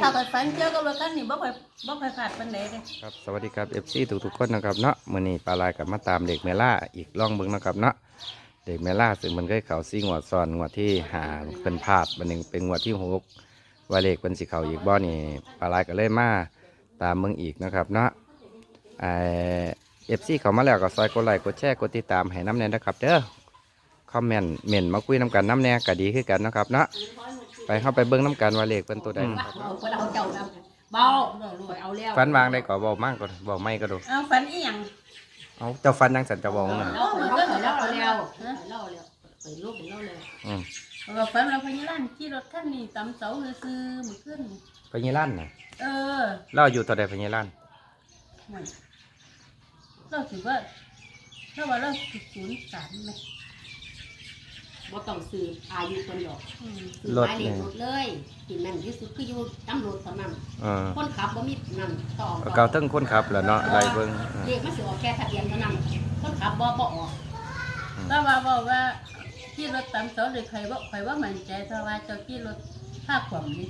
ถ้าเกิดฝันเกี่ยวกับรถคันนี้บ่ค่อยบ่ค่อยขาดปานใดเด้ครับสวัสดีครับ FC ทุกทุกๆคนนะครับเนาะมื้อนี้ปลาลายกลับมาตามเด็กเมล่าอีกล่องเบิ่งนะครับเนาะเด็กเมล่าซึ่งมันเคยเขาซี่งวดซ้อนงวดที่หาเป็นพลาดบัดนึงเป็นงวดที่หกว่าเลขเป็นสิเขาอีกบ่นี่ปลาลายก็เลยมาตามเบิ่งอีกนะครับเนาะเอ่อฟซีเข้ามาแล้วก็ซอยกดไลค์กดแชร์กดติดตามให้น้ำแน่นะครับเด้อคอมเมนต์เม่นมาคุยน้ำกันน้ำแน่ก็ดีคือกันนะครับเนาะ ไปเข้าไปเบิ่งน้ำกันว่าเลขเป็นตัวใดนะครับเอาคนเอาเจ้านะเบาไปเอาแล้วฟันวางได้ก็บอกมากก็บอกไม่ก็ดูเอาฝันอีหยังเอาเจ้าฟันยังสันจะบอกนั่นเราเขาเขยเล่าเราแล้วเล่าแล้วเปิดลูกเป็นเล่าแล้วอืมเราฝันเราพญาล้านขี่รถคันนี้ตำเสาซื่อๆมื้อคืนนี่พญาลั่นน่ะเออเล่าอยู่ตัวใดพญาลั่นห่วยเราถือว่าถ้าว่าเราถูกศูนย์สามไหม บ่ต้องซื้ออายุคนดอกอืมซื้อหมายเลขรถเลยที่นั่นที่สุดคืออยู่ตำรวจเท่านั้นเออคนขับบ่มีนั่นต่อเก่าทั้งคนขับแหล้วเนาะไรเบิ้งเออเลขมันสิออกแค่ทะเบียนเท่านั้นคนขับบ่บ่ออกถ้าว่าบอกว่าขี่รถตำเสาเลยใครว่าใครว่ามั่นใจถ้าว่าเจ้าขี่รถภาคขวามนี่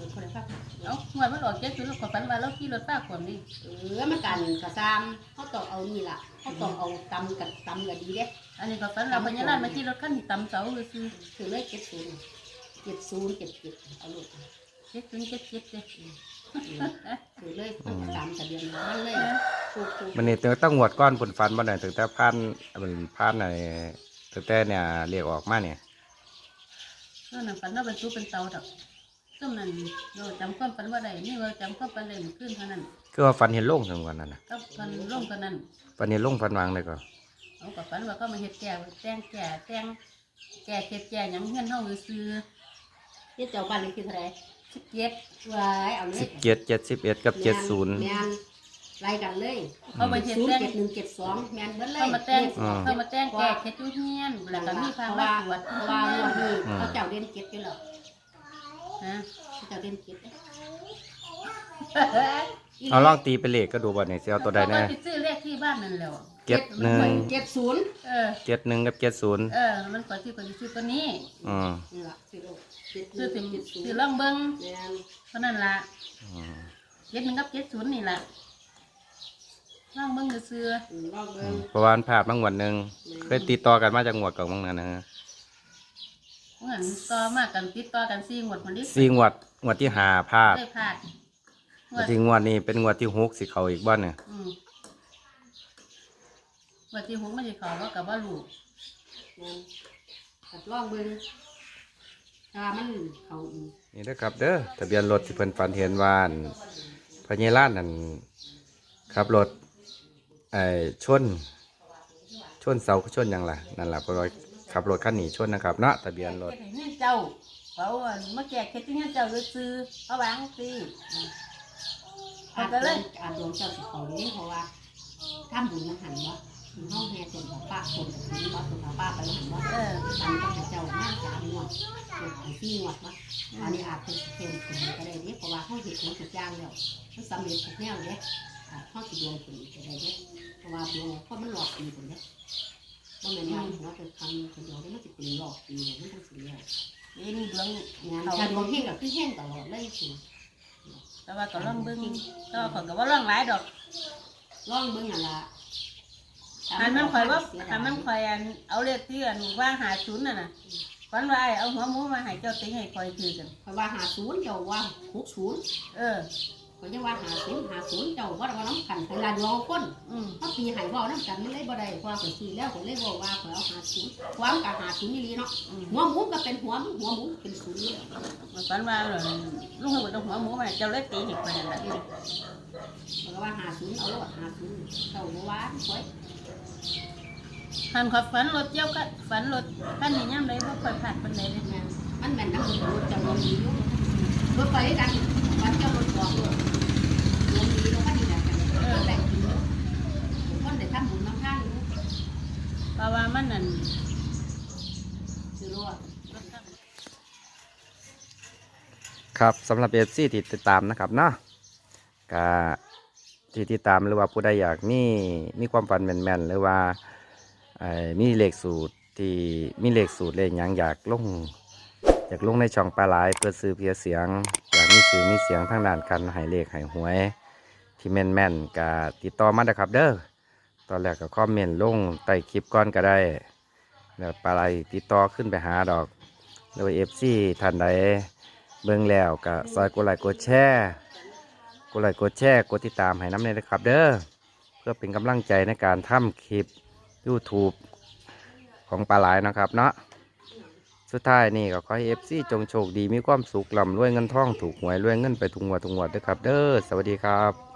เออคนละครับเอ้าหวยมันออกเจ็ดศูนย์เราขอฝันว่าเราขี่รถภาคขวามนี่เออมันกันกระซามเขาต้องเอานี่ล่ะเขาต้องเอาตำกับตำก็ดีเด้อันนี้ก็ฝันเราพญาล้านมาขี่รถคันนี้ตำเสาซื่อถือเลยเจ็ดศูนย์เจ็ดศูนย์เจ็ดเจ็ดเอาลูกๆเจ็ดศูนย์เจ็ดเจ็ดเจ็ดถือเลยต้องตามทะเบียนมันเลยถูกถูกมันนี่ต้องงวดก้อนผลฟันบ่ได้ถึงแต่พันมันพันในถึงแต่เนี่ยเรียกออกมาเนี่ยเรื่องนั้นฝันเราเป็นตู้เป็นเตาดอก ซึ่งนั้นเราจำความฝันว่าใดนี่เราจำความฝันใดมันขึ้นเท่านั้นคือว่าฟันเห็นโล่งถึงวันนั้นนะก็ฝันร่วมกันนั้นฟันเห็นโล่งฟันวางเลยก็เอากับฝันว่าก็มาเฮ็ดแก่แต้งแก่แต้งแก่เฮ็ดแก่หยังเฮียนเฮาซื้อเจ็ดเจ้าบ้านเลขที่เท่าไหรสิบเจ็ดไว้เอาเลสิยบเจ็ดเจ็ดสิบเอ็ดกับเจ็ดศูนย์แมนไล่กันเลยเขามาเฮ็ดศูนย์แต้งเจ็ดหนึ่งเจ็ดสองแมนเบิ้ลเลยเขามาแต่งลขเขามาแต่งแก่เฮ็ดอยู่เฮียนแล้วก็มีพาเพราะมาว่าตรวจเพราะว่างวดนี้เขาเจ้าเด่นเจ็ดอยู่แล้ว ฮะเขาเจ้าเด่นเจ็ดเด้เอาลองตีเป็นเลขก็ดูบ่เนี่ยสิเอาตัวใดแน่เขาก็สิซื้อเลขที่บ้านนั่นแหล้วเจ็ดหนึ่งเจ็ดศูนย์เออเจ็ดหนึ่งกับเจ็ดศูนย์เออ มันก็สิก็สิซื้อตัวนี้ อืมนี่ล่ะสิลูกเจ็ดหซื้นึ่องถึงเจ็ดศูนซื้อย์ลองเบิ่งแมนเท่านั้นล่ะอืมเจ็ดหนึ่งกับเจ็ดศูนย์นี่ล่ะลองเบิ่งซื้ออืมลองเบิ้งเพราะว่ามันพลาดบางงวดหนึ่งเคยติดต่อกันมาจากงวดก่อนบางนั้นนะฮะ เหมือนต่อมากันติดต่อกันสี่งวดมันนี้สี่งวดงวดที่หาพลาดได้พลาดงงววดดที่งวดนี้เป็นงวดที่หกสิเขาอีกบ้านเนี่ยอืมงวดที่หกมันจะเขาว่ากับว่าลูกแมนตัดลองเบิ้งถ้ามันเขาอีกนี่นะครับเด้อทะเบียนรถที่เพิ่นฝันเห็นว่าอั่นพญาล้านนั่นขับรถไอ้ชน ชนเสาชนหยังล่ะนั่นล่ะเพราะว่า ขับรถคันนี้ชนนะครับเนาะทะเบียนรถ เฮ็ดให้เงี้ยเจ้าเขาอะมาแจกเฮ็ดที่เงี้ยเจ้าเลยซื้อเอาวางสิเอาอาจไปเลยอาจดวงเจ้าสิเขาเด้เพราะว่าถ้าบุญมันหันวะห้องแห่ต้นป้าคนถึงว่าต้นป้าไปหันวะเอออันก็จะเจ้ามาสามงวดไอ้ที่งวดวะอันนี้อาจจะเป็นคนก็ได้เนี่ยเพราะว่าเขาเห็นของทุกอย่างแล้วมันสำเร็จทุกแนวเนี่ยเขาสิดวงคนก็ได้เนี่ยเพราะว่าดวงเพราะมันหลอกปีคน เนี่ยว่าแม่นว่าหัวเป็นคำคนเดียวนี่มันจะเป็นหลอกปีเนี่ยมันต้องเสียนี่ดวงงานการดวงเฮงกับคือเฮงตลอดเลยสิแต่ว่าก็ลองเบิ่งแต่ว่าเขาก็ว่าลองหลายดอกลองเบิ่งนั่นล่ะหันมันคอยว่าหันมันคอยอันเอาเลขที่อันว่าหาศูนย์น่ะน่ะฝันว่าไอ้เอาหัวหมูมาให้เจ้าติ๊งให้คอยถือกันเพราะว่าหาศูนย์เจ้าว่าหกศูนย์เออ เขาจะว่าหาศูนย์หาศูนย์เจ้าว่าว่าน้ำขันเวลาดวงคนอืมเขาตีใหายว่าน้ำกันมันเลยบ่ได้เพราะว่าข่อยซื้อแล้วข่อยเลยบอกว่าข่อยเอาหาศูนย์ความกับหาศูนย์นี่ลีเนาะอืมหัวหมูก็เป็นหัวหมูหัวหมูเป็นศูนย์เลยมันฝันว่าเออลุงให้บอกเอาหัวหมูมาให้เจ้าเลยตีให้คอยนั่นแหละเพราะว่าหาศูนย์เอาแล้วหาศูนย์เจ้าบ่ว่าข่อยหันขอยฝันรถเจ้าก็ฝันรถคันนี้ย่ำเลยว่าคอยผ่านปันไหนเลยแม่นมันแม่นน้ำมันรถเจ้ารถดีอยู่รถไปด้วยกันวันเจ้ารถบอกรถรถดีแล้วก็ดีแล้วกันเออแบ่งกินอยู่คนได้ทำบุญน้ำทานอยู่ เพราะว่ามันนั่นซื้อรถครับสำหรับเอฟซีที่ติดตามนะครับเนาะก็ที่ติดตามหรือว่าผู้ใดอยากมีมีความฝันแม่นๆหรือว่าเอ่อมีเลขสูตรที่มีเลขสูตรเลขหยังอยากลงอยากลงในช่องปลาหลายเพื่อซื้อเพียเสียง อยากมีสื่อมีเสียงทางด้านการใหายเลขใหายหวย ที่แม่นแมนๆก็ติดต่อมาได้อครับเด้อ ตอนแรกก็คอมเมนต์ลงใต้คลิปก่อนก็ได้ แล้วปลาไหลติดต่อขึ้นไปหาดอก โดยเอฟซีท่านใดเบิ่งแล้วก็ซอยกดไลค์กดแชร์กดไลค์กดแชร์กดติดตามให้น้ำเนยนะครับ เด้อเพื่อเป็นกำลังใจในการทำคลิป YouTube ของปลาไหลนะครับเนาะสุดท้ายนี่ก็ขอให้เอฟซีจงโชคดีมีความสุขลำรวยเงินทองถูกหวยรวยเงินไปทุกงวดทุกงวด้วยครับ เด้อสวัสดีครับ